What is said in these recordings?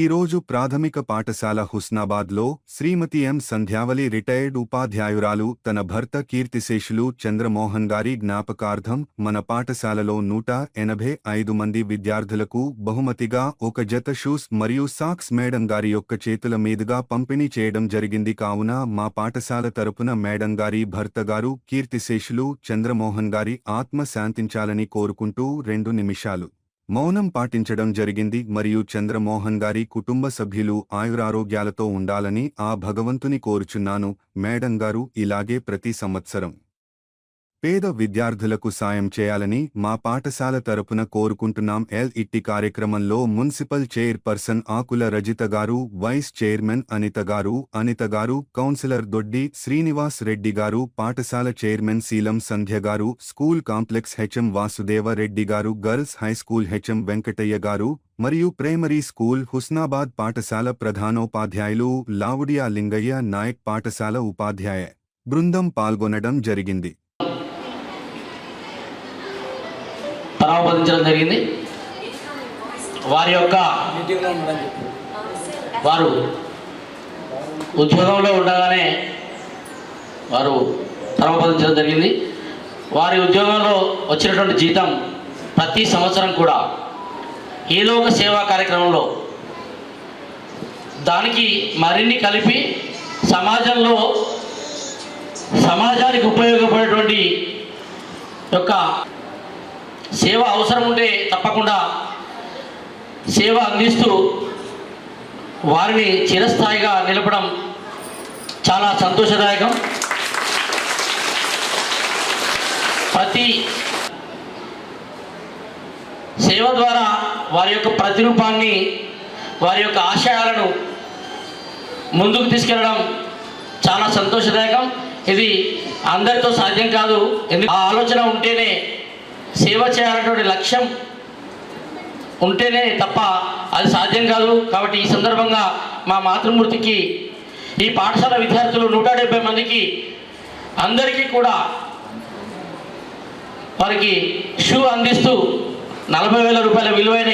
ఈరోజు ప్రాథమిక పాఠశాల హుస్నాబాద్లో శ్రీమతి ఎం. సంధ్యావళి రిటైర్డ్ ఉపాధ్యాయురాలు తన భర్త కీర్తిశేషులు చంద్రమోహన్ గారి జ్ఞాపకార్థం మన పాఠశాలలో నూట ఎనభై ఐదు మంది విద్యార్థులకు బహుమతిగా ఒక జత షూస్ మరియు సాక్స్ మేడం గారి యొక్క చేతుల మీదుగా పంపిణీ చేయడం జరిగింది. కావున మా పాఠశాల తరపున మేడం గారి భర్త గారు కీర్తిశేషులు చంద్రమోహన్ గారి ఆత్మ శాంతించాలని కోరుకుంటూ రెండు నిమిషాలు మౌనం పాటించడం జరిగింది మరియు చంద్రమోహన్ గారి కుటుంబ సభ్యులు ఆయురారోగ్యాలతో ఉండాలని ఆ భగవంతుని కోరుచున్నాను. మేడం గారు ఇలాగే ప్రతి సంవత్సరం. పేద విద్యార్థులకు సాయం చేయాలని మా పాఠశాల తరపున కోరుకుంటున్నాం ఎల్ ఇట్టి కార్యక్రమంలో మున్సిపల్ చైర్పర్సన్ ఆకుల రజిత గారు వైస్ చైర్మన్ అనిత గారు అనిత గారు కౌన్సిలర్ దొడ్డి శ్రీనివాస్ రెడ్డి గారు పాఠశాల చైర్మన్ శీలం సంధ్య గారు school complex HM Vasudeva Reddy గారు గర్ల్స్ హైస్కూల్ హెచ్ఎం వెంకటయ్య గారు మరియు ప్రైమరీ స్కూల్ హుస్నాబాద్ పాఠశాల ప్రధానోపాధ్యాయులు లావుడియా లింగయ్య నాయక్ పాఠశాల ఉపాధ్యాయ బృందం పాల్గొనడం జరిగింది. పరామర్శించడం జరిగింది. వారి యొక్క వారు ఉద్యోగంలో ఉండగానే వారు పరామర్శించడం జరిగింది. వారి ఉద్యోగంలో వచ్చినటువంటి జీతం ప్రతి సంవత్సరం కూడా ఏదో ఒక సేవా కార్యక్రమంలో దానికి మరిన్ని కలిపి సమాజంలో సమాజానికి ఉపయోగపడేటువంటి యొక్క సేవ అవసరం ఉంటే తప్పకుండా సేవ అందిస్తూ వారిని చిరస్థాయిగా నిలపడం చాలా సంతోషదాయకం. ప్రతి సేవ ద్వారా వారి యొక్క ప్రతిరూపాన్ని వారి యొక్క ఆశయాలను ముందుకు తీసుకెళ్ళడం చాలా సంతోషదాయకం. ఇది అందరితో సాధ్యం కాదు. ఎందుకు? ఆ ఆలోచన ఉంటేనే సేవ చేయాలనేటువంటి లక్ష్యం ఉంటేనే తప్ప అది సాధ్యం కాదు. కాబట్టి ఈ సందర్భంగా మా మాతృమూర్తికి ఈ పాఠశాల విద్యార్థులు నూట డెబ్బై మందికి అందరికీ కూడా వారికి షూ అందిస్తూ నలభై వేల రూపాయల విలువైన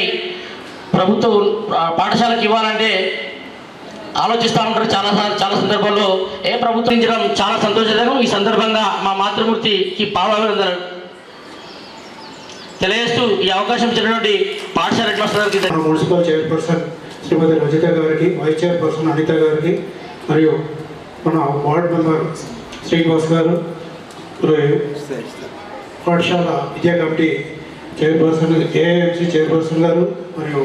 ప్రభుత్వం పాఠశాలకు ఇవ్వాలంటే ఆలోచిస్తూ ఉంటారు. చాలా చాలా సందర్భాల్లో ఏ ప్రభుత్వం చాలా సంతోషకరం. ఈ సందర్భంగా మా మాతృమూర్తికి పావాభినందనలు తెలియజేస్తూ ఈ అవకాశం ఇచ్చినటువంటి పాఠశాల హెడ్ మాస్టర్ గారికి మన మున్సిపల్ చైర్పర్సన్ శ్రీమతి రజిత గారికి వైస్ చైర్పర్సన్ అనిత గారికి మరియు మన వార్డ్ మెంబర్ శ్రీనివాస్ గారు పాఠశాల విద్యా కమిటీ చైర్పర్సన్ ఏఎంసీ చైర్పర్సన్ గారు మరియు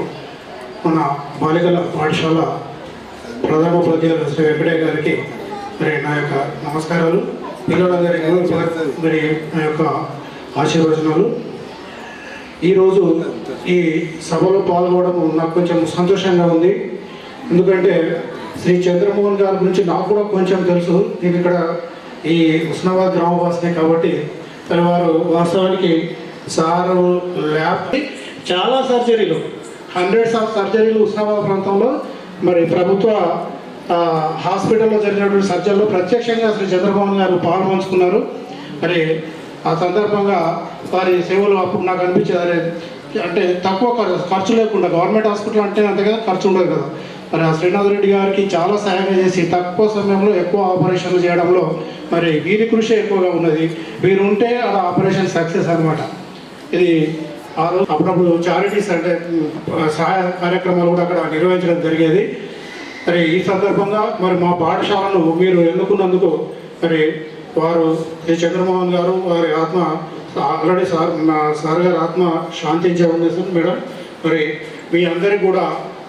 మన బాలికల పాఠశాల ప్రధానోపాధ్యాయులు శ్రీ వెంకటయ్య గారికి మరి నా యొక్క నమస్కారాలు. పిల్లలందరికీ మరి నా యొక్క ఆశీర్వచనాలు. ఈరోజు ఈ సభలో పాల్గొనడం నాకు కొంచెం సంతోషంగా ఉంది. ఎందుకంటే శ్రీ చంద్రమోహన్ గారి గురించి నాకు కూడా కొంచెం తెలుసు. నేను ఇక్కడ ఈ ఉస్నాబాద్ గ్రామవాసినే కాబట్టి తన వారు వాస్తవానికి సారు ల్యాబ్ చాలా సర్జరీలు హండ్రెడ్స్ ఆఫ్ సర్జరీలు ఉస్నాబాద్ ప్రాంతంలో. మరి ప్రభుత్వ హాస్పిటల్లో జరిగినటువంటి సర్జరీలో ప్రత్యక్షంగా శ్రీ చంద్రమోహన్ గారు పాల్పంచుకున్నారు. మరి ఆ సందర్భంగా వారి సేవలు అప్పుడు నాకు అనిపించేది అరే అంటే తక్కువ ఖర్చు ఖర్చు లేకుండా గవర్నమెంట్ హాస్పిటల్ అంటే అంతే కదా ఖర్చు ఉండదు కదా. మరి ఆ శ్రీనాథ్ రెడ్డి గారికి చాలా సహాయం చేసి తక్కువ సమయంలో ఎక్కువ ఆపరేషన్లు చేయడంలో మరి వీరి కృషి ఎక్కువగా ఉన్నది. వీరు ఉంటే ఆ ఆపరేషన్ సక్సెస్ అనమాట ఇది ఆ రోజు అప్పుడప్పుడు చారిటీస్ అంటే సహాయ కార్యక్రమాలు కూడా అక్కడ నిర్వహించడం జరిగేది. మరి ఈ సందర్భంగా మరి మా పాఠశాలను మీరు ఎన్నుకున్నందుకు మరి వారు ఈ చంద్రమోహన్ గారు వారి ఆత్మ ఆల్రెడీ సార్ మా సార్ గారి ఆత్మ శాంతించే ఉద్దేశం మేడం. మరి మీ అందరికీ కూడా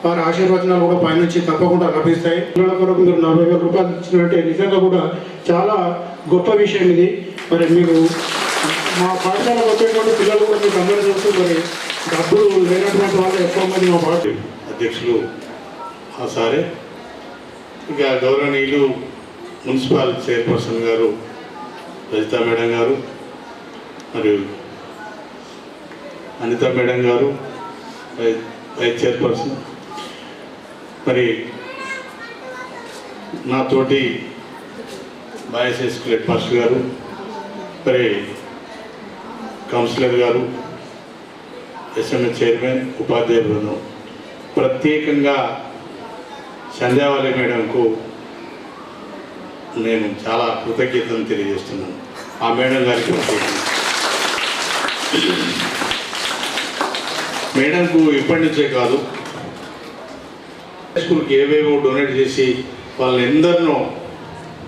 వారి ఆశీర్వచనాలు కూడా పైనుంచి తప్పకుండా లభిస్తాయి. పిల్లల కొరకు మీరు నలభై వేల రూపాయలు ఇచ్చినట్టే నిజంగా కూడా చాలా గొప్ప విషయం ఇది. మరి మీరు మా పాఠశాలకు వచ్చేటువంటి పిల్లలు కూడా మీకు అందరూ చూస్తూ మరి డబ్బులు లేనటువంటి వాళ్ళు ఎక్కువ మంది మా పాఠ అధ్యక్షులు ఆ సారే. ఇక గౌరవనీయులు మున్సిపల్ చైర్పర్సన్ గారు రజిత మేడం గారు మరియు అనిత మేడం గారు వైస్ చైర్పర్సన్. మరి నాతోటి బాయ్స్ హై హెడ్ మాస్టర్ గారు మరి కౌన్సిలర్ గారు ఎస్ఎంఎస్ చైర్మన్ ఉపాధ్యాయ బృందం. ప్రత్యేకంగా సంధ్యావళి మేడంకు నేను చాలా కృతజ్ఞతను తెలియజేస్తున్నాను. ఆ మేడం గారికి మేడంకు ఇప్పటి నుంచే కాదు స్కూల్కి ఏవేవో డొనేట్ చేసి వాళ్ళని ఎందరినో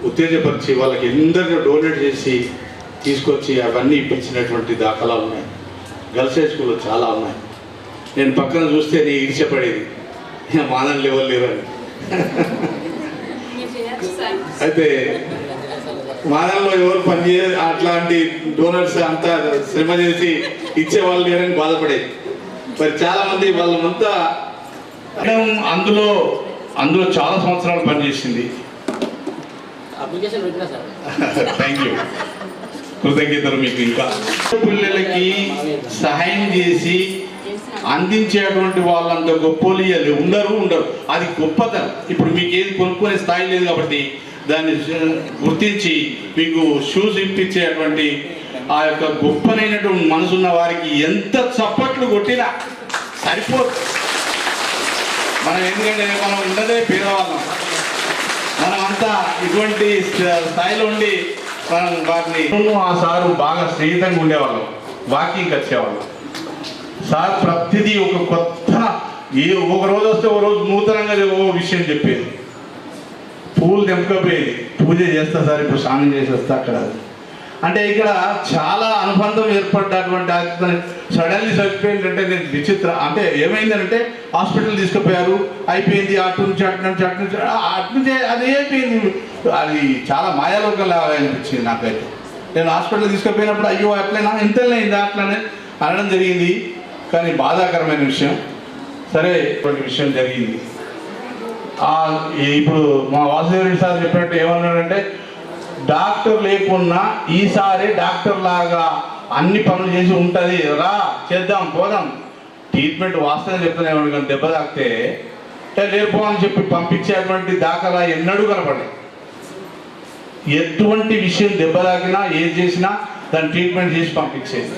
ఉత్తేజపరిచి వాళ్ళకి ఎందరినో డొనేట్ చేసి తీసుకొచ్చి అవన్నీ ఇప్పించినటువంటి దాఖలాలు ఉన్నాయి. గర్ల్స్ హై స్కూల్లో చాలా ఉన్నాయి. నేను పక్కన చూస్తే నీ ఇరిచపడేది మానని లెవెల్ లేవని. అయితే మానంలో ఎవరు పనిచే అట్లాంటి డోనర్స్ అంతా శ్రమ చేసి ఇచ్చేవాళ్ళు లేరని బాధపడేది మరి చాలా మంది వాళ్ళంతా అందులో అందులో చాలా సంవత్సరాలు పనిచేసింది. థ్యాంక్ యూ కృతజ్ఞతలు మీకు ఇంకా. పిల్లలకి సహాయం చేసి అందించేటువంటి వాళ్ళంత గొప్పలు. ఉండరు ఉండరు. అది గొప్పతనం. ఇప్పుడు మీకు ఏది కొనుక్కునే స్థాయి లేదు కాబట్టి దాన్ని గుర్తించి మీకు షూస్ ఇప్పించేటువంటి ఆ యొక్క గొప్పనైనటువంటి మనసున్న వారికి ఎంత చప్పట్లు కొట్టినా సరిపోదు. మనం ఎందుకంటే మనం ఉన్నదే పేదవాళ్ళం. మనం అంతా ఇటువంటి స్థాయిలో ఉండి మనం వాటిని ఆ సారు బాగా స్నేహితంగా ఉండేవాళ్ళం వాకింగ్కి వచ్చేవాళ్ళం సార్ ప్రతిదీ ఒక కొత్త ఏ ఒక రోజు వస్తే ఒక రోజు నూతనంగా ఓ విషయం చెప్పేది. పూలు తెంపకపోయేది. పూజ చేస్తా సార్ ఇప్పుడు స్నానం చేసేస్తా అక్కడ. అంటే ఇక్కడ చాలా అనుబంధం ఏర్పడ్డటువంటి సడన్లీ చనిపోయిందంటే నేను విచిత్ర అంటే ఏమైందంటే హాస్పిటల్ తీసుకుపోయారు. అయిపోయింది అటు నుంచి అటు నుంచి అటు నుంచి అటు నుంచి అది అయిపోయింది. అది చాలా మాయాలోకంలా అనిపించింది నాకైతే. నేను హాస్పిటల్ తీసుకుపోయినప్పుడు అయ్యో అట్లనే ఇంతలే అయిందా అట్లనే అనడం జరిగింది. కానీ బాధాకరమైన విషయం. సరే ఇటువంటి విషయం జరిగింది. ఇప్పుడు మా వాసుదేవరెడ్డి సార్ చెప్పినట్టు ఏమన్నాడంటే డాక్టర్ లేకున్నా ఈసారి డాక్టర్ లాగా అన్ని పనులు చేసి ఉంటుంది. రా చేద్దాం పోదాం. ట్రీట్మెంట్ వాస్తవం చెప్తున్నాను కానీ దెబ్బ తాకితే లేపో అని చెప్పి పంపించేటువంటి దాఖలా ఎన్నడూ కనపడలేదు ఎటువంటి విషయం దెబ్బ తాకినా ఏది చేసినా దాన్ని ట్రీట్మెంట్ చేసి పంపించేది.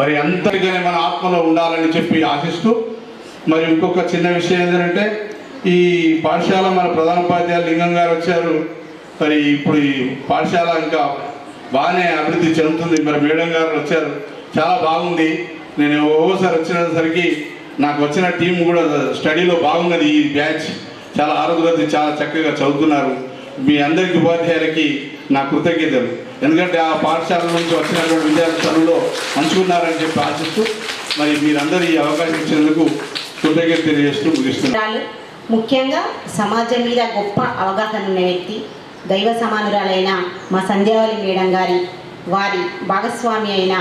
మరి అంతటిగానే మన ఆత్మలో ఉండాలని చెప్పి ఆశిస్తూ మరి ఇంకొక చిన్న విషయం ఏంటంటే ఈ పాఠశాల మన ప్రధానోపాధ్యాయులు లింగం గారు వచ్చారు. మరి ఇప్పుడు ఈ పాఠశాల ఇంకా బాగానే అభివృద్ధి చెందుతుంది. మరి మేడం గారు వచ్చారు. చాలా బాగుంది. నేను ఓసారి వచ్చినసరికి నాకు వచ్చిన టీం కూడా స్టడీలో బాగున్నది ఈ బ్యాచ్. చాలా ఆరోగ్యవతి చాలా చక్కగా చదువుతున్నారు. మీ అందరికి ఉపాధ్యాయులకి నా కృతజ్ఞతలు. ఎందుకంటే ఆ పాఠశాల నుంచి వచ్చినటువంటి విద్యార్థులలో మంచుకున్నారని చెప్పి ఆశిస్తూ మరి మీరందరూ ఈ అవకాశం ఇచ్చినందుకు కృతజ్ఞత తెలియజేస్తూ ముగిస్తున్నారు ముఖ్యంగా సమాజం మీద గొప్ప అవగాహన ఉన్న వ్యక్తి దైవ సమానురాలైన మా సంధ్యావళి మేడం గారి వారి భాగస్వామి అయిన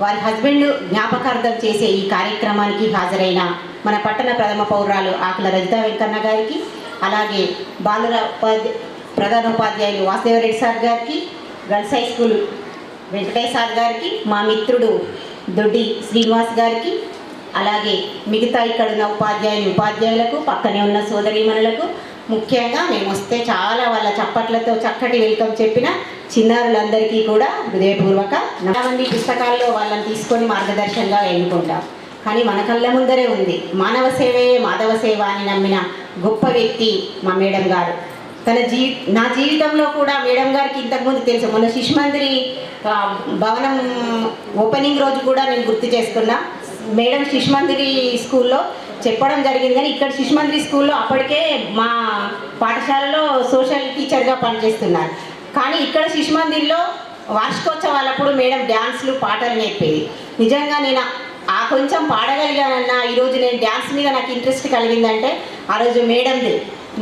వారి హస్బెండ్ జ్ఞాపకార్థం చేసే ఈ కార్యక్రమానికి హాజరైన మన పట్టణ ప్రథమ పౌరాలు ఆకుల రజిత వెంకన్న గారికి అలాగే బాలుర ఉపాధ్య ప్రధానోపాధ్యాయులు వాసుదేవరెడ్డి సార్ గారికి girls high school Venkatesh sir గారికి మా మిత్రుడు దొడ్డి శ్రీనివాస్ గారికి అలాగే మిగతా ఇక్కడ ఉన్న ఉపాధ్యాయులు ఉపాధ్యాయులకు పక్కనే ఉన్న సోదరీమణులకు ముఖ్యంగా మేము వస్తే చాలా వాళ్ళ చప్పట్లతో చక్కటి వెల్కమ్ చెప్పిన చిన్నారులందరికీ కూడా హృదయపూర్వక మంది పుస్తకాల్లో వాళ్ళని తీసుకొని మార్గదర్శనంగా ఎన్నుకుంటాం. కానీ మన కళ్ళ ముందరే ఉంది. మానవ సేవే మాధవ సేవ అని నమ్మిన గొప్ప వ్యక్తి మా మేడం గారు. తన జీ నా జీవితంలో కూడా మేడం గారికి ఇంతకుముందు తెలుసు. మొన్న శిశుమందిరి భవనం ఓపెనింగ్ రోజు కూడా నేను గుర్తు చేసుకున్నా. మేడం శిశుమందిరి స్కూల్లో చెప్పడం జరిగింది కానీ ఇక్కడ శిశుమందిరి స్కూల్లో అప్పటికే మా పాఠశాలలో సోషల్ టీచర్గా పనిచేస్తున్నారు. కానీ ఇక్కడ శిశుమందిర్లో వార్షికోత్సవాలప్పుడు మేడం డ్యాన్స్లు పాటలు నేర్పేది. నిజంగా నేను ఆ కొంచెం పాడగలిగానన్న ఈరోజు నేను డ్యాన్స్ మీద నాకు ఇంట్రెస్ట్ కలిగిందంటే ఆ రోజు మేడంది.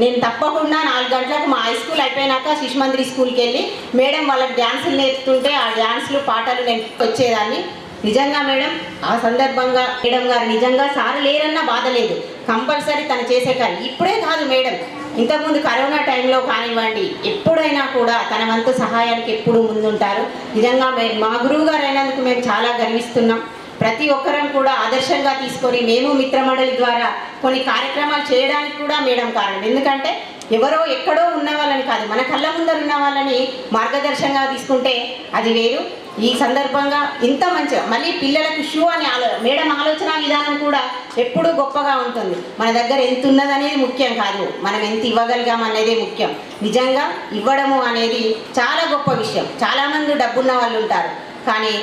నేను తప్పకుండా నాలుగు గంటలకు మా హై స్కూల్ అయిపోయినాక శిశుమందిరి స్కూల్కి వెళ్ళి మేడం వాళ్ళకి డ్యాన్సులు నేర్చుకుంటే ఆ డ్యాన్స్లు పాటలు నేను వచ్చేదాన్ని నిజంగా మేడం ఆ సందర్భంగా మేడం గారు నిజంగా సార్ లేరన్నా బాధ లేదు. కంపల్సరీ తను చేసే కానీ ఇప్పుడే కాదు మేడం. ఇంతకుముందు కరోనా టైంలో కానివ్వండి ఎప్పుడైనా కూడా తన వంతు సహాయానికి ఎప్పుడు ముందుంటారు. నిజంగా మా గురువు గారు అయినందుకు మేము చాలా గర్విస్తున్నాం. ప్రతి ఒక్కరం కూడా ఆదర్శంగా తీసుకొని మేము మిత్రమండలి ద్వారా కొన్ని కార్యక్రమాలు చేయడానికి కూడా మేడం కారణం. ఎందుకంటే ఎవరో ఎక్కడో ఉన్న వాళ్ళని కాదు మన కళ్ళ ముందర ఉన్న వాళ్ళని మార్గదర్శంగా తీసుకుంటే అది వేరు. ఈ సందర్భంగా ఇంత మంచిగా మళ్ళీ పిల్లలకు షూ అని ఆలో మేడం ఆలోచన విధానం కూడా ఎప్పుడూ గొప్పగా ఉంటుంది. మన దగ్గర ఎంత ఉన్నదనేది ముఖ్యం కాదు. మనం ఎంత ఇవ్వగలిగాం అనేది ముఖ్యం. నిజంగా ఇవ్వడము అనేది చాలా గొప్ప విషయం. చాలామంది డబ్బున్న వాళ్ళు ఉంటారు. కానీ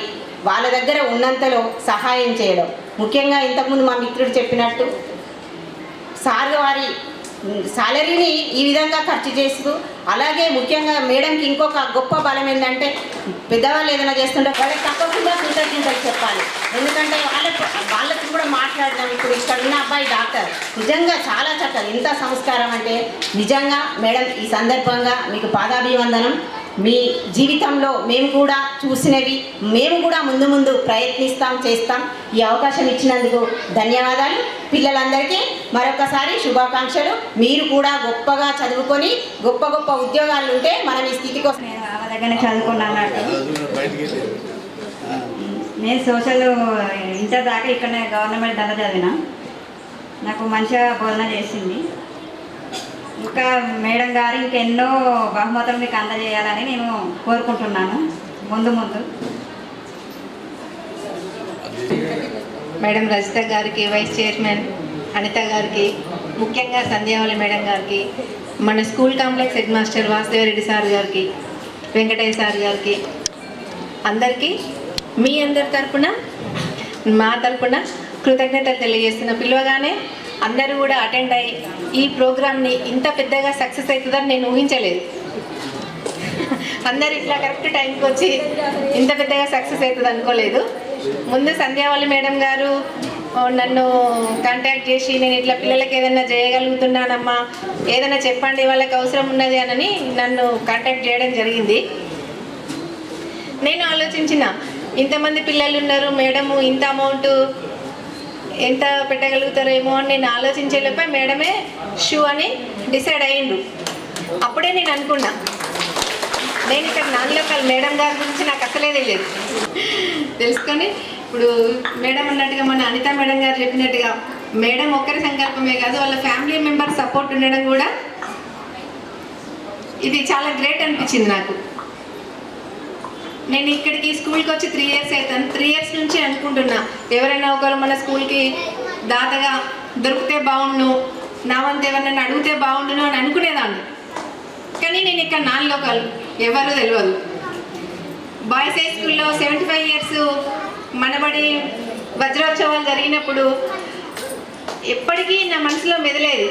వాళ్ళ దగ్గర ఉన్నంతలో సహాయం చేయడం. ముఖ్యంగా ఇంతకుముందు మా మిత్రుడు చెప్పినట్టు సార్ వారి సాలరీని ఈ విధంగా ఖర్చు చేస్తూ అలాగే ముఖ్యంగా మేడంకి ఇంకొక గొప్ప బలం ఏంటంటే పెద్దవాళ్ళు ఏదైనా చేస్తుంటే వాళ్ళకి తప్పకుండా కృతజ్ఞతలు చెప్పాలి. ఎందుకంటే వాళ్ళ వాళ్ళకి కూడా మాట్లాడదాం. ఇప్పుడు ఇక్కడ ఉన్న అబ్బాయి డాక్టర్. నిజంగా చాలా చక్కగా ఇంత సంస్కారం అంటే నిజంగా మేడం ఈ సందర్భంగా మీకు పాదాభివందనం. మీ జీవితంలో మేము కూడా చూసినవి మేము కూడా ముందు ముందు ప్రయత్నిస్తాం చేస్తాం. ఈ అవకాశం ఇచ్చినందుకు ధన్యవాదాలు. పిల్లలందరికీ మరొకసారి శుభాకాంక్షలు. మీరు కూడా గొప్పగా చదువుకొని గొప్ప గొప్ప ఉద్యోగాలు ఉంటే మనం ఈ స్థితికి వస్తాం. నేను ఆమె దగ్గరనే చదువుకున్నాను నేను సోషల్ ఇంటర్ దాకా ఇక్కడనే గవర్నమెంట్ దాకా చదివిన. నాకు మంచిగా బోధన చేసింది. ఇంకా మేడం గారు ఇంకెన్నో బహుమతులు మీకు అందజేయాలని నేను కోరుకుంటున్నాను. ముందు ముందు. మేడం రజిత గారికి వైస్ చైర్మన్ అనిత గారికి ముఖ్యంగా సంధ్యావళి మేడం గారికి మన school complex head master Vasudevareddy sir గారికి వెంకటయ్య సార్ గారికి అందరికీ మీ అందరి తరపున మా తరపున కృతజ్ఞతలు తెలియజేస్తున్న పిలవగానే అందరూ కూడా అటెండ్ అయ్యి ఈ ప్రోగ్రామ్ని ఇంత పెద్దగా సక్సెస్ అవుతుందని నేను ఊహించలేదు. అందరు ఇట్లా కరెక్ట్ టైంకి వచ్చి ఇంత పెద్దగా సక్సెస్ అవుతుంది అనుకోలేదు. ముందు సంధ్యావళి మేడం గారు నన్ను కాంటాక్ట్ చేసి నేను ఇట్లా పిల్లలకి ఏదైనా చేయగలుగుతున్నానమ్మా ఏదైనా చెప్పండి వాళ్ళకి అవసరం ఉన్నది అని నన్ను కాంటాక్ట్ చేయడం జరిగింది. నేను ఆలోచించిన ఇంతమంది పిల్లలు ఉన్నారు మేడము ఇంత అమౌంట్ ఎంత పెట్టగలుగుతారేమో అని నేను ఆలోచించేలోపే మేడమే షూ అని డిసైడ్ అయ్యిండు. అప్పుడే నేను అనుకున్నా నేను ఇక్కడ నాన్ లోకల్ మేడం గారి గురించి నాకు అసలే తెలియదు తెలుసుకొని ఇప్పుడు మేడం అన్నట్టుగా మన అనిత మేడం గారు చెప్పినట్టుగా మేడం ఒక్కరి సంకల్పమే కాదు వాళ్ళ ఫ్యామిలీ మెంబర్ సపోర్ట్ ఉండడం కూడా ఇది చాలా గ్రేట్ అనిపించింది నాకు. నేను ఇక్కడికి స్కూల్కి వచ్చి త్రీ ఇయర్స్ అవుతాను. త్రీ ఇయర్స్ నుంచి అనుకుంటున్నా ఎవరైనా ఒకరు మన స్కూల్కి దాతగా దొరికితే బాగుండు నా వంతు ఎవరినైనా అడిగితే బాగుండును అని అనుకునేదాన్ని. కానీ నేను ఇక్కడ నాన్ లోకల్ ఎవరు తెలియదు బాయ్స్ హై స్కూల్లో సెవెంటీ ఫైవ్ ఇయర్స్ మనబడి వజ్రోత్సవాలు జరిగినప్పుడు ఎప్పటికీ నా మనసులో మెదలేదు.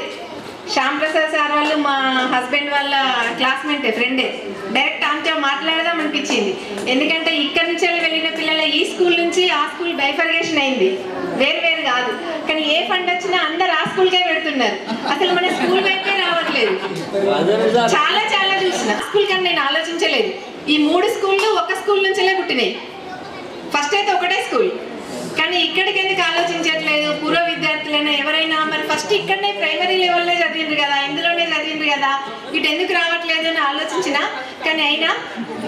శ్యామ్ ప్రసాద్ సార్ వాళ్ళు మా హస్బెండ్ వాళ్ళ క్లాస్మేట్ ఫ్రెండే. డైరెక్ట్ ఆమెతో మాట్లాడదాం అనిపించింది. ఎందుకంటే ఇక్కడి నుంచి వెళ్ళిన పిల్లల ఈ స్కూల్ నుంచి ఆ స్కూల్ బైఫర్గేషన్ అయింది. వేరు వేరు కాదు. కానీ ఏ ఫండ్ వచ్చినా అందరు ఆ స్కూల్కే పెడుతున్నారు. అసలు మన స్కూల్ వైపే రావట్లేదు. చాలా చాలా చూసిన. స్కూల్ కానీ నేను ఆలోచించలేదు. ఈ మూడు స్కూళ్ళు ఒక స్కూల్ నుంచే పుట్టినాయి. ఫస్ట్ అయితే ఒకటే స్కూల్. కానీ ఇక్కడికి ఎందుకు ఆలోచించట్లేదు? పూర్వ విద్యార్థులైనా ఎవరైనా మరి ఫస్ట్ ఇక్కడనే ప్రైమరీ లెవెల్లో చదివిండ్రు కదా ఇందులోనే చదివిండ్రు కదా ఇటు ఎందుకు రావట్లేదు అని ఆలోచించిన? కానీ అయినా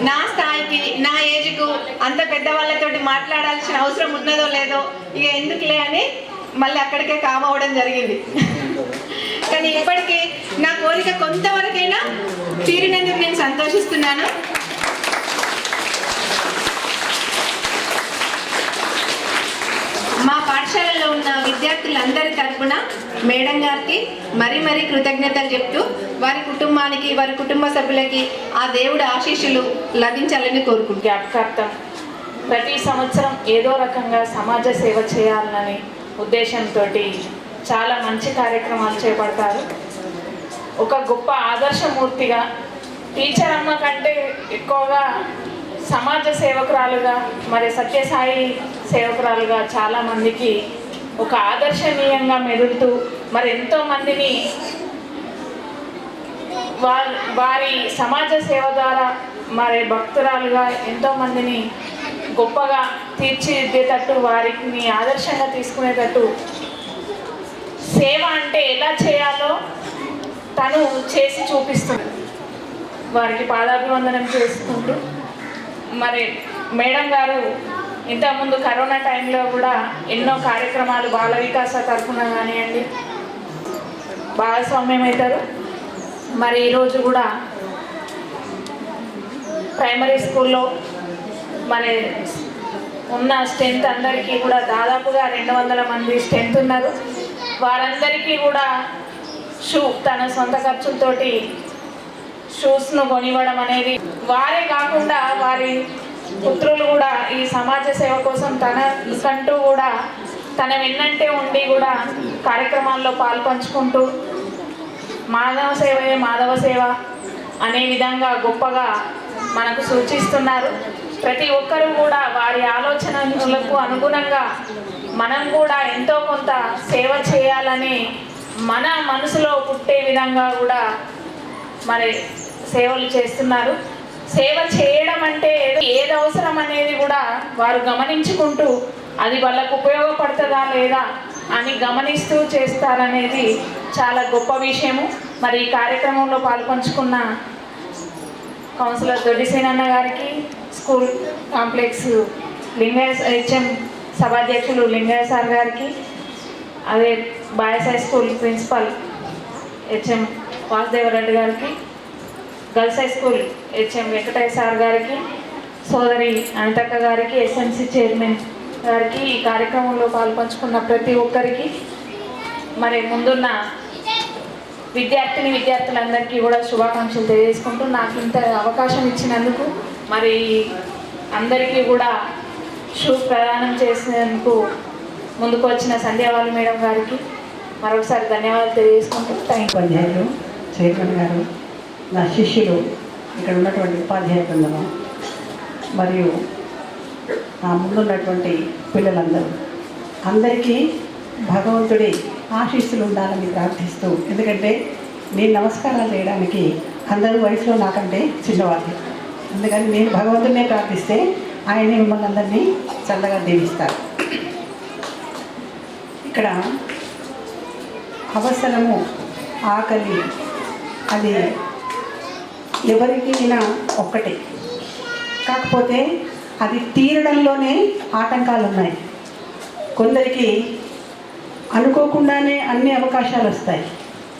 నా స్థాయికి నా ఏజ్కు అంత పెద్ద వాళ్ళతోటి మాట్లాడాల్సిన అవసరం ఉన్నదో లేదో ఇక ఎందుకులే అని మళ్ళీ అక్కడికే కామ్ అవ్వడం జరిగింది. కానీ ఇప్పటికీ నా కోరిక కొంతవరకైనా తీరినందుకు నేను సంతోషిస్తున్నాను. మా పాఠశాలలో ఉన్న విద్యార్థులందరి తరఫున మేడం గారికి మరీ మరీ కృతజ్ఞతలు చెప్తూ వారి కుటుంబానికి వారి కుటుంబ సభ్యులకి ఆ దేవుడి ఆశీస్సులు లభించాలని కోరుకుంటున్నాను జ్ఞాపకార్థం ప్రతి సంవత్సరం ఏదో రకంగా సమాజ సేవ చేయాలనే ఉద్దేశంతో చాలా మంచి కార్యక్రమాలు చేపడతారు. ఒక గొప్ప ఆదర్శమూర్తిగా టీచర్ అమ్మ కంటే ఎక్కువగా సమాజ సేవకురాలుగా మరి సత్యసాయి సేవకురాలుగా చాలామందికి ఒక ఆదర్శనీయంగా మెదులుతూ మరి ఎంతోమందిని వారి వారి సమాజ సేవ ద్వారా మరి భక్తురాలుగా ఎంతోమందిని గొప్పగా తీర్చిదిద్దేటట్టు వారిని ఆదర్శంగా తీసుకునేటట్టు సేవ అంటే ఎలా చేయాలో తను చేసి చూపిస్తుంది. వారికి పాదాభివందనం చేసుకుంటూ మరి మేడం గారు ఇంతకుముందు కరోనా టైంలో కూడా ఎన్నో కార్యక్రమాలు బాల వికాస తరఫున కానివ్వండి భాగస్వామ్యం అవుతారు. మరి ఈరోజు కూడా ప్రైమరీ స్కూల్లో మరి ఉన్న స్ట్రెంత్ అందరికీ కూడా దాదాపుగా రెండు వందల మంది స్ట్రెంత్ ఉన్నారు. వారందరికీ కూడా షూ తన సొంత ఖర్చులతోటి షూస్ను కొనివ్వడం అనేది వారే కాకుండా వారి పుత్రులు కూడా ఈ సమాజ సేవ కోసం తన కంటూ కూడా తన వెన్నంటే ఉండి కూడా కార్యక్రమాల్లో పాల్పంచుకుంటూ మాధవ సేవయే మాధవ సేవ అనే విధంగా గొప్పగా మనకు సూచిస్తున్నారు. ప్రతి ఒక్కరూ కూడా వారి ఆలోచనలకు అనుగుణంగా మనం కూడా ఎంతో కొంత సేవ చేయాలని మన మనసులో పుట్టే విధంగా కూడా మరి సేవలు చేస్తున్నారు. సేవ చేయడం అంటే ఏది అవసరం అనేది కూడా వారు గమనించుకుంటూ అది వాళ్ళకు ఉపయోగపడుతుందా లేదా అని గమనిస్తూ చేస్తారనేది చాలా గొప్ప విషయము. మరి ఈ కార్యక్రమంలో పాల్పంచుకున్న కౌన్సిలర్ దొడ్డిసేనన్న గారికి స్కూల్ కాంప్లెక్స్ లింగయ్య హెచ్ఎం సభాధ్యక్షులు లింగయ్య సార్ గారికి అదే boys high school principal HM Vasudevareddy గారికి girls high school HM Venkataiah sir గారికి సోదరి అనితక్క గారికి ఎస్ఎంసి చైర్మన్ గారికి ఈ కార్యక్రమంలో పాల్పంచుకున్న ప్రతి ఒక్కరికి మరి ముందున్న విద్యార్థిని విద్యార్థులందరికీ కూడా శుభాకాంక్షలు తెలియజేసుకుంటూ నాకు ఇంత అవకాశం ఇచ్చినందుకు మరి అందరికీ కూడా షూ ప్రదానం చేసినందుకు ముందుకు వచ్చిన సంధ్యావాళి మేడం గారికి మరొకసారి ధన్యవాదాలు తెలియజేసుకుంటూ థ్యాంక్ యూ చైర్మన్ గారు. నా శిష్యులు ఇక్కడ ఉన్నటువంటి ఉపాధ్యాయ బృందము మరియు నా ముందున్నటువంటి పిల్లలందరూ. అందరికీ భగవంతుడి ఆశీస్సులు ఉండాలని ప్రార్థిస్తూ ఎందుకంటే నేను నమస్కారాలు చేయడానికి అందరూ వయసులో నాకంటే చిన్నవాళ్ళు. అందుకని నేను భగవంతుడినే ప్రార్థిస్తే ఆయన మిమ్మల్ని అందరినీ చల్లగా దీవిస్తారు. ఇక్కడ అవసరము ఆకలి అది ఎవరికి అయినా ఒక్కటే. కాకపోతే అది తీరడంలోనే ఆటంకాలు ఉన్నాయి కొందరికి అనుకోకుండానే అన్ని అవకాశాలు వస్తాయి.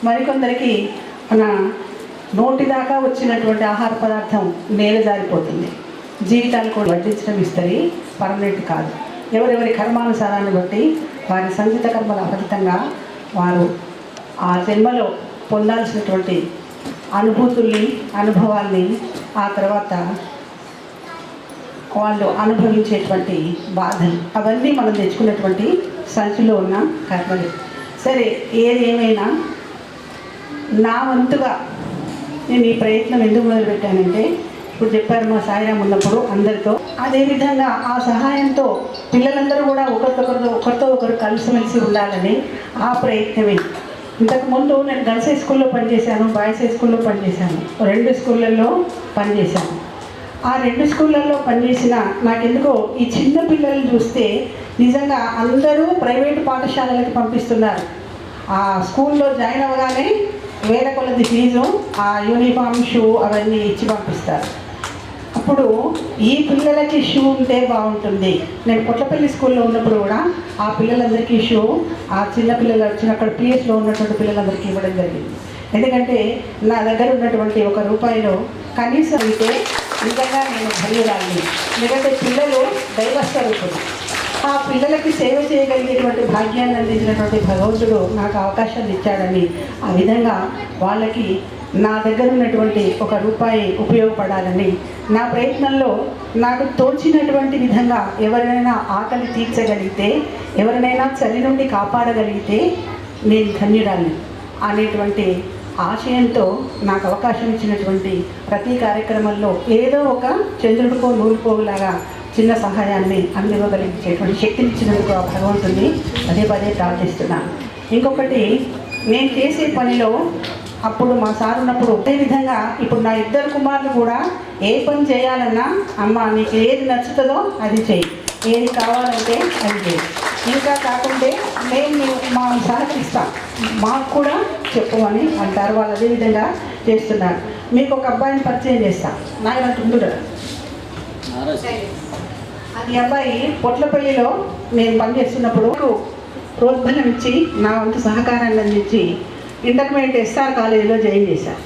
మరికొందరికి మన నోటి దాకా వచ్చినటువంటి ఆహార పదార్థం నేల జారిపోతుంది. జీవితాలు కూడా వడ్డించడం ఇస్తుంది పర్మనెంట్ కాదు. ఎవరెవరి కర్మానుసారాన్ని బట్టి వారి సంచిత కర్మల ఫలితంగా వారు ఆ జన్మలో పొందాల్సినటువంటి అనుభూతుల్ని అనుభవాల్ని ఆ తర్వాత వాళ్ళు అనుభవించేటువంటి బాధలు. అవన్నీ మనం తెచ్చుకున్నటువంటి సంచిలో ఉన్న కర్మలు. సరే ఏది ఏమైనా నా వంతుగా నేను ఈ ప్రయత్నం ఎందుకు మొదలుపెట్టానంటే ఇప్పుడు చెప్పారు మా సాయిరామ్ ఉన్నప్పుడు అందరితో అదేవిధంగా ఆ సహాయంతో పిల్లలందరూ కూడా ఒకరికొకరితో ఒకరితో ఒకరు కలిసిమెలిసి ఉండాలని ఆ ప్రయత్నమే. ఇంతకుముందు నేను గర్ల్స్ హై స్కూల్లో పనిచేశాను బాయ్స్ హై స్కూల్లో పనిచేశాను. రెండు స్కూళ్ళల్లో పనిచేశాను. ఆ రెండు స్కూళ్ళల్లో పనిచేసిన నాకెందుకో ఈ చిన్న పిల్లల్ని చూస్తే నిజంగా అందరూ ప్రైవేటు పాఠశాలలకు పంపిస్తున్నారు. ఆ స్కూల్లో జాయిన్ అవ్వగానే వేల కొలది ఫీజు ఆ యూనిఫామ్ షూ అవన్నీ ఇచ్చి పంపిస్తారు. అప్పుడు ఈ పిల్లలకి షూ ఉంటే బాగుంటుంది. నేను పొట్లపల్లి స్కూల్లో ఉన్నప్పుడు కూడా ఆ పిల్లలందరికీ షూ ఆ చిన్న పిల్లలు వచ్చిన అక్కడ పిఎస్లో ఉన్నటువంటి పిల్లలందరికీ ఇవ్వడం జరిగింది. ఎందుకంటే నా దగ్గర ఉన్నటువంటి ఒక రూపాయిలో కనీసం అయితే నిజంగా నేను ధన్యురాలి ఎందుకంటే పిల్లలు దైవస్వరూపులు ఆ పిల్లలకి సేవ చేయగలిగేటువంటి భాగ్యాన్ని అందించినటువంటి భగవంతుడు నాకు అవకాశాలు ఇచ్చాడని ఆ విధంగా వాళ్ళకి నా దగ్గర ఉన్నటువంటి ఒక రూపాయి ఉపయోగపడాలని నా ప్రయత్నంలో నాకు తోచినటువంటి విధంగా ఎవరినైనా ఆకలి తీర్చగలిగితే ఎవరినైనా చలి నుండి కాపాడగలిగితే నేను ధన్యురాలి అనేటువంటి ఆశయంతో నాకు అవకాశం ఇచ్చినటువంటి ప్రతి కార్యక్రమంలో ఏదో ఒక చంద్రుడికో నూలుపోగులాగా చిన్న సహాయాన్ని అందివ్వగలిగించేటువంటి శక్తినిచ్చినందుకు ఆ భగవంతుని పదే పదే ప్రార్థిస్తున్నాను. ఇంకొకటి నేను చేసే పనిలో అప్పుడు మా సార్ ఉన్నప్పుడు అదేవిధంగా ఇప్పుడు నా ఇద్దరు కుమారులు కూడా ఏ పని చేయాలన్నా అమ్మ నీకు ఏది నచ్చుతుందో అది చెయ్యి. ఏది కావాలంటే అది చేయి ఇంకా కాకుంటే మేము మా మా సహకరిస్తాం మాకు కూడా చెప్పమని అంటారు. వాళ్ళు అదే విధంగా చేస్తున్నారు. మీకు ఒక అబ్బాయిని పరిచయం చేస్తాం. నాయన తుందుడు అది అబ్బాయి పొట్లపల్లిలో నేను పనిచేస్తున్నప్పుడు ప్రోద్బలం ఇచ్చి నా వంతు సహకారాన్ని అందించి ఇంటర్మీడియట్ ఎస్ఆర్ కాలేజీలో జాయిన్ చేశాను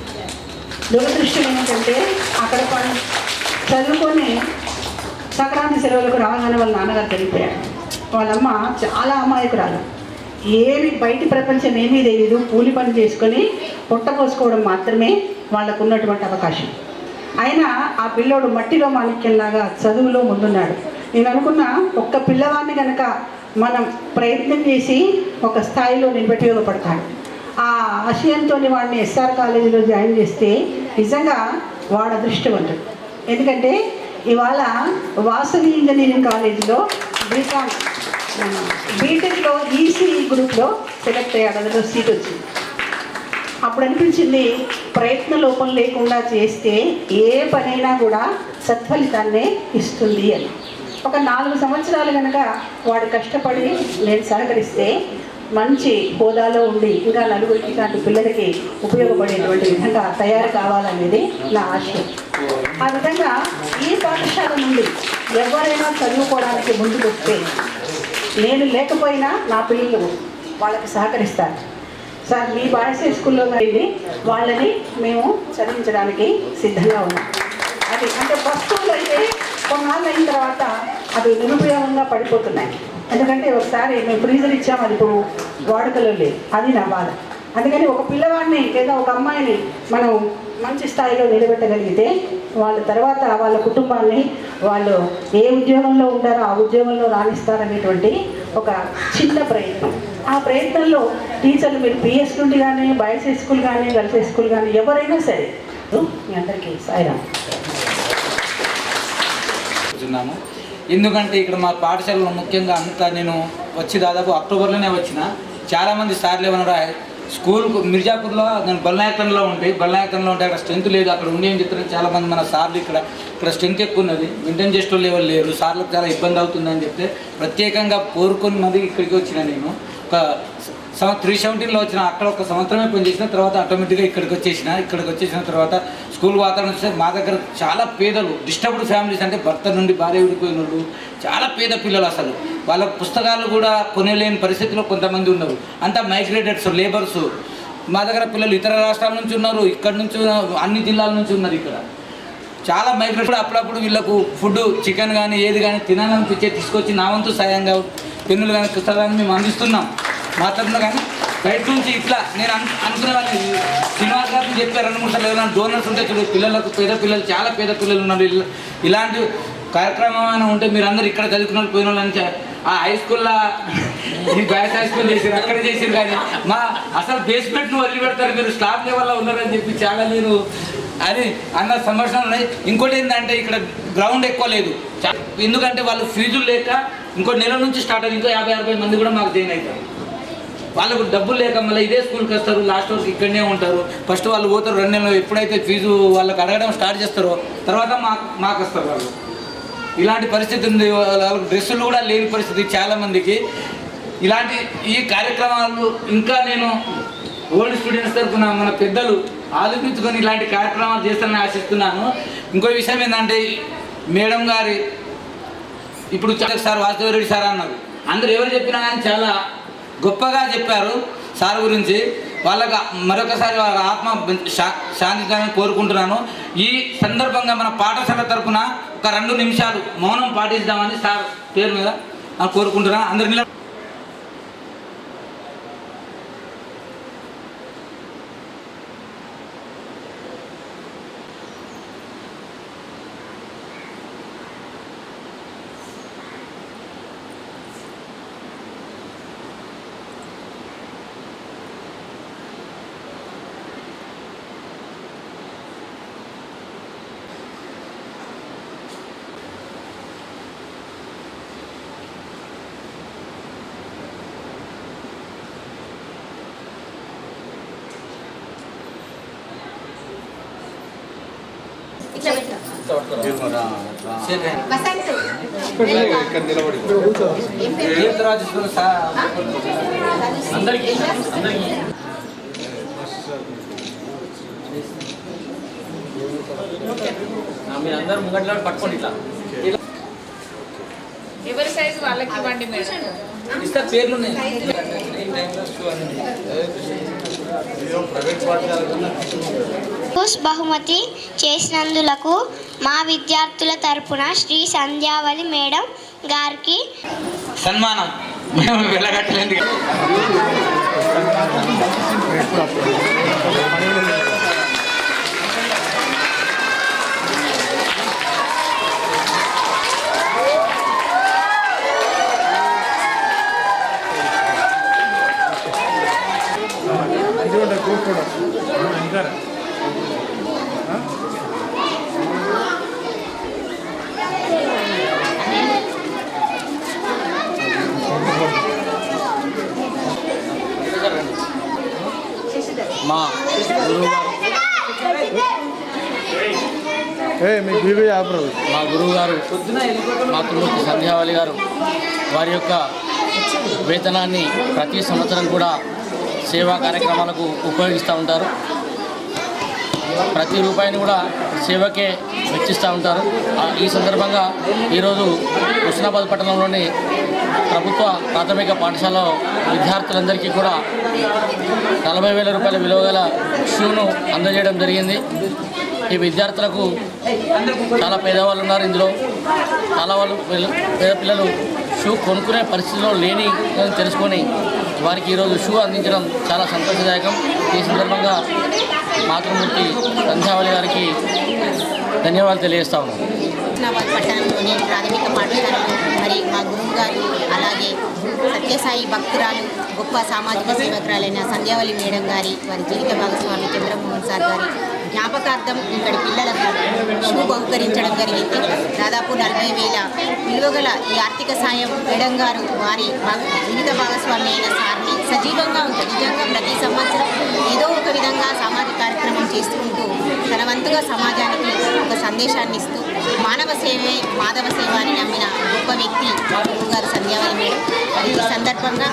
దురదృష్టం ఏంటంటే అక్కడ చదువుకొని సంక్రాంతి సెలవులకు రాగానే వాళ్ళ నాన్నగారు చనిపోయాడు వాళ్ళమ్మ చాలా అమాయకురాలు. ఏమి బయటి ప్రపంచం ఏమీ తెలియదు కూలి పని చేసుకొని పొట్ట పోసుకోవడం మాత్రమే వాళ్ళకు ఉన్నటువంటి అవకాశం. అయినా ఆ పిల్లోడు మట్టిలో మాణిక్యంలాగా చదువులో ముందున్నాడు. నేను అనుకున్న ఒక్క పిల్లవాడిని కనుక మనం ప్రయత్నం చేసి ఒక స్థాయిలో నిలబెట్టి ఉపయోగపడతాడు. ఆ ఆశయంతో వాడిని ఎస్ఆర్ కాలేజీలో జాయిన్ చేస్తే నిజంగా వాడు అదృష్టవంతుడు. ఎందుకంటే ఇవాళ వాసవి ఇంజనీరింగ్ కాలేజీలో బీకామ్ బీటెక్లో ఈసీఈ గ్రూప్లో సెలెక్ట్ అయ్యాడు. అందులో సీట్ వచ్చింది. అప్పుడు అనిపించింది ప్రయత్న లోపం లేకుండా చేస్తే ఏ పనైనా కూడా సత్ఫలితాన్నే ఇస్తుంది అని. ఒక నాలుగు సంవత్సరాలు కనుక వాడు కష్టపడి నేను సహకరిస్తే మంచి హోదాలో ఉండి ఇంకా నలుగురికి ఇలాంటి పిల్లలకి ఉపయోగపడేటువంటి విధంగా తయారు కావాలనేది నా ఆశయం ఆ విధంగా ఈ పాఠశాల నుండి ఎవరైనా చదువుకోవడానికి ముందుకు వస్తే నేను లేకపోయినా నా పిల్లలు వాళ్ళకి సహకరిస్తారు. సార్ మీ బాయ్స్ స్కూల్లో వెళ్ళి వాళ్ళని మేము చదివించడానికి సిద్ధంగా ఉన్నాం. అది అంటే వస్తువులు అయితే కొన్నాళ్ళు అయిన తర్వాత అవి నిరుపయోగంగా పడిపోతున్నాయి. ఎందుకంటే ఒకసారి మేము ఫ్రీజర్ ఇచ్చాము అది ఇప్పుడు వాడుకలో లేదు. అది నా బాధ అందుకని ఒక పిల్లవాడిని లేదా ఒక అమ్మాయిని మనం మంచి స్థాయిలో నిలబెట్టగలిగితే వాళ్ళ తర్వాత వాళ్ళ కుటుంబాన్ని వాళ్ళు ఏ ఉద్యోగంలో ఉంటారో ఆ ఉద్యోగంలో రాణిస్తారనేటువంటి ఒక చిన్న ప్రయత్నం. ఆ ప్రయత్నంలో టీచర్లు మీరు పిఎస్ నుండి కానీ బాయ్స్ హై స్కూల్ కానీ గర్ల్స్ హై స్కూల్ కానీ ఎవరైనా సరే మీ అందరికీ సాయిరామ్. ఎందుకంటే ఇక్కడ మా పాఠశాలలో ముఖ్యంగా అంతా నేను వచ్చి దాదాపు అక్టోబర్లోనే వచ్చిన. చాలామంది సార్లు ఏమన్నారు స్కూల్కు మిర్జాపూర్లో నేను బల్నాయకంలో ఉంటే బల్నాయకంలో ఉంటే అక్కడ స్ట్రెంత్ లేదు అక్కడ ఉండి అని చెప్తారు? చాలామంది మన సార్లు ఇక్కడ ఇక్కడ స్ట్రెంత్ ఎక్కువ ఉన్నది. మెయింటైన్ చేసే వాళ్ళు ఎవరు లేరు. సార్లకు చాలా ఇబ్బంది అవుతుందని చెప్తే ప్రత్యేకంగా కోరుకొని ఇక్కడికి వచ్చిన నేను. ఒక త్రీ సెవెంటీన్లో వచ్చిన అక్కడ ఒక సంవత్సరమే పనిచేసిన తర్వాత ఆటోమేటిక్గా ఇక్కడికి వచ్చేసిన ఇక్కడికి వచ్చేసిన తర్వాత స్కూల్ వాతావరణం వస్తే మా దగ్గర చాలా పేదలు డిస్టర్బ్డ్ ఫ్యామిలీస్ అంటే భర్త నుండి భార్య విడిపోయిన వాళ్ళు చాలా పేద పిల్లలు అసలు. వాళ్ళ పుస్తకాలు కూడా కొనేలేని పరిస్థితిలో కొంతమంది ఉన్నారు. అంతా మైగ్రేటెడ్స్ లేబర్స్ మా దగ్గర పిల్లలు ఇతర రాష్ట్రాల నుంచి ఉన్నారు ఇక్కడ నుంచి అన్ని జిల్లాల నుంచి ఉన్నారు ఇక్కడ. చాలా మైగ్రేట్ కూడా అప్పుడప్పుడు వీళ్ళకు ఫుడ్ చికెన్ కానీ ఏది కానీ తినాలనిపించే తీసుకొచ్చి నా వంతు సాయంగా పెన్నులు కానీ పుస్తకాలు మేము అందిస్తున్నాం. మా కానీ బయట నుంచి ఇట్లా నేను అను అనుకునే వాళ్ళని శ్రీనివాస్ గారికి చెప్పారు రెండు మూడు సార్లు ఎవరైనా డోనర్స్ ఉంటే చూడు పిల్లలకు పేద పిల్లలు చాలా పేద పిల్లలు ఉన్నారు. ఇలాంటి కార్యక్రమం ఉంటే మీరు అందరు ఇక్కడ చదువుకున్న వాళ్ళు పోయిన వాళ్ళు అని ఆ హై స్కూల్లో మీ బాయ్స్ హై స్కూల్ చేసారు అక్కడ చేసారు కానీ మా అసలు బేస్మెంట్ను వదిలి పెడతారు మీరు స్టాఫ్ లెవెల్లో ఉన్నారని చెప్పి చాలా నేను అని అన్న సంభాషణ ఉన్నాయి. ఇంకోటి ఏంటంటే ఇక్కడ గ్రౌండ్ ఎక్కువ లేదు. ఎందుకంటే వాళ్ళు ఫీజులు లేక ఇంకో నెల నుంచి స్టార్ట్ అయ్యి ఇంకో యాభై అరవై మంది కూడా మాకు జాయిన్ అవుతారు. వాళ్ళకు డబ్బులు లేక మళ్ళీ ఇదే స్కూల్కి వస్తారు లాస్ట్ వరకు ఇక్కడనే ఉంటారు. ఫస్ట్ వాళ్ళు పోతారు రెండు నెలలు ఎప్పుడైతే ఫీజు వాళ్ళకి అడగడం స్టార్ట్ చేస్తారో తర్వాత మాకు మాకు వస్తారు వాళ్ళు. ఇలాంటి పరిస్థితి ఉంది వాళ్ళకి డ్రెస్సులు కూడా లేని పరిస్థితి చాలామందికి. ఇలాంటి ఈ కార్యక్రమాలు ఇంకా నేను ఓల్డ్ స్టూడెంట్స్ తరఫున మన పెద్దలు ఆలోచించుకొని ఇలాంటి కార్యక్రమాలు చేస్తారని ఆశిస్తున్నాను. ఇంకో విషయం ఏంటంటే మేడం గారి ఇప్పుడు చంద్ర సార్ వాసుదేవరెడ్డి సార్ అన్నారు. అందరూ ఎవరు చెప్పినా కానీ చాలా గొప్పగా చెప్పారు సార్ గురించి. వాళ్ళకి మరొకసారి వాళ్ళ ఆత్మ శా- కోరుకుంటున్నాను. ఈ సందర్భంగా మన పాఠశాల తరఫున ఒక రెండు నిమిషాలు మౌనం పాటిద్దామని సార్ పేరు మీద కోరుకుంటున్నాను అందరినీ తీర్థరాజు సార్ అందరికీ అందరికీ. మీరు అందరూ ముంగట్లో పట్టుకోండి ఇట్లా. ఎవరి సైజు వాళ్ళకి ఇవ్వండి మేడం. ఇస్తే పేర్లు ఉన్నాయి ఈ టైంలో షూ అని ప్రైవేట్ పాఠశాల కన్నా పుష్ బహుమతి చేసినందులకు మా విద్యార్థుల తరపున శ్రీ సంధ్యావళి మేడం గారికి సన్మానం. మేము వెళ్ళగట్టలేదు మా గురువు గారు మా మా గారు సంధ్యావళి గారు వారి యొక్క వేతనాన్ని ప్రతి సంవత్సరం కూడా సేవా కార్యక్రమాలకు ఉపయోగిస్తూ ఉంటారు. ప్రతి రూపాయిని కూడా సేవకే వెచ్చిస్తూ ఉంటారు. ఈ సందర్భంగా ఈరోజు హుస్నాబాద్ పట్టణంలోని ప్రభుత్వ ప్రాథమిక పాఠశాలలో విద్యార్థులందరికీ కూడా నలభై వేల రూపాయల విలువ గల షూను అందజేయడం జరిగింది. ఈ విద్యార్థులకు చాలా పేదవాళ్ళు ఉన్నారు ఇందులో. చాలా వాళ్ళు పేద పిల్లలు షూ కొనుక్కునే పరిస్థితిలో లేని తెలుసుకొని వారికి ఈరోజు షూ అందించడం చాలా సంతోషదాయకం. ఈ సందర్భంగా మాతృమూర్తి సంధ్యావళి గారికి ధన్యవాదాలు తెలియజేస్తా ఉన్నాను పట్టణంలోని ప్రాథమిక పాఠశాలలో మరి మా గురువు గారు అలాగే సత్యసాయి భక్తురాలు గొప్ప సామాజిక సేవకురాలైన సంధ్యావళి మేడం గారి వారి జీవిత భాగస్వామి చంద్రమోహన్ సార్ గారి జ్ఞాపకార్థం ఇక్కడి పిల్లలకు షూ బహుకరించడం జరిగింది. దాదాపు నలభై వేల విలువగల ఈ ఆర్థిక సాయం మేడం గారు వారి జీవిత భాగస్వామి అయిన సార్ని సజీవంగా ఉంటుంది. నిజంగా ప్రతి సంవత్సరం ఏదో ఒక విధంగా సామాజిక కార్యక్రమం చేసుకుంటూ తన వంతుగా సమాజానికి సందేశాన్ని ఇస్తూ మానవ సేవే మాధవ సేవ అని నమ్మిన గొప్ప వ్యక్తి గారు సంధ్యావళి మేడం ఈ సందర్భంగా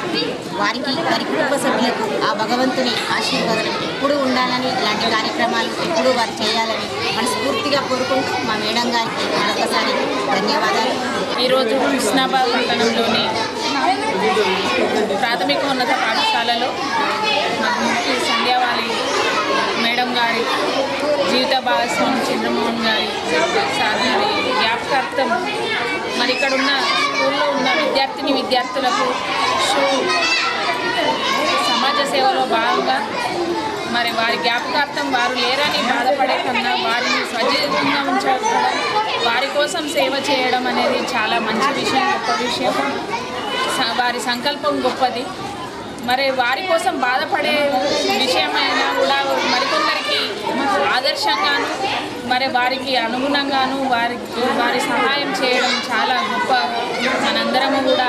వారికి వారి కుటుంబ సభ్యులకు ఆ భగవంతుని ఆశీర్వాదం ఎప్పుడూ ఉండాలని ఇలాంటి కార్యక్రమాలు ఎప్పుడూ వారు చేయాలని మనస్ఫూర్తిగా కోరుకుంటూ మా మేడం గారికి మరొకసారి ధన్యవాదాలు. ఈరోజు హుస్నాబాద్ పట్టణంలోని ప్రాథమిక ఉన్నత పాఠశాలలో మనకి సంధ్యావాలి గారి జీవిత భాగస్వామి చంద్రమోహన్ గారి సార్ గారి జ్ఞాపకార్థం మరి ఇక్కడ ఉన్న స్కూల్లో ఉన్న విద్యార్థిని విద్యార్థులకు షూ సమాజ సేవలో భాగంగా మరి వారి జ్ఞాపకార్థం వారు లేరని బాధపడే కన్నా వారిని సజీవంగా ఉంచడం వారి కోసం సేవ చేయడం అనేది చాలా మంచి విషయం గొప్ప విషయం. వారి సంకల్పం గొప్పది. మరి వారి కోసం బాధపడే విషయమైనా కూడా ఆదర్శంగాను మరి వారికి అనుగుణంగాను వారికి వారి సహాయం చేయడం చాలా గొప్ప మనందరము కూడా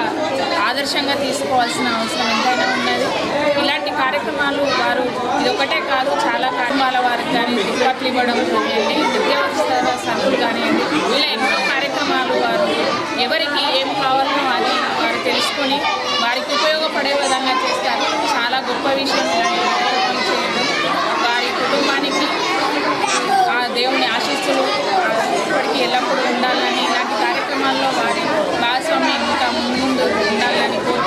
ఆదర్శంగా తీసుకోవాల్సిన అవసరం ఎంతైనా ఉన్నది. ఇలాంటి కార్యక్రమాలు వారు ఇది ఒకటే కాదు చాలా కుటుంబాల వారికి కానీ దుప్పట్లు ఇవ్వడం కానివ్వండి నిత్యావసర సరుకులు కానివ్వండి ఇలా ఎన్నో కార్యక్రమాలు వారు ఎవరికి ఏం కావాలో అది వారు తెలుసుకొని వారికి ఉపయోగపడే విధంగా చేస్తారు. చాలా గొప్ప విషయం. దేవుని ఆశీస్సులు ఇప్పటికీ ఎల్లప్పుడూ ఉండాలని ఇలాంటి కార్యక్రమాల్లో వారి భాగస్వామ్యం ఇంకా ముందు ఉండాలని కోరు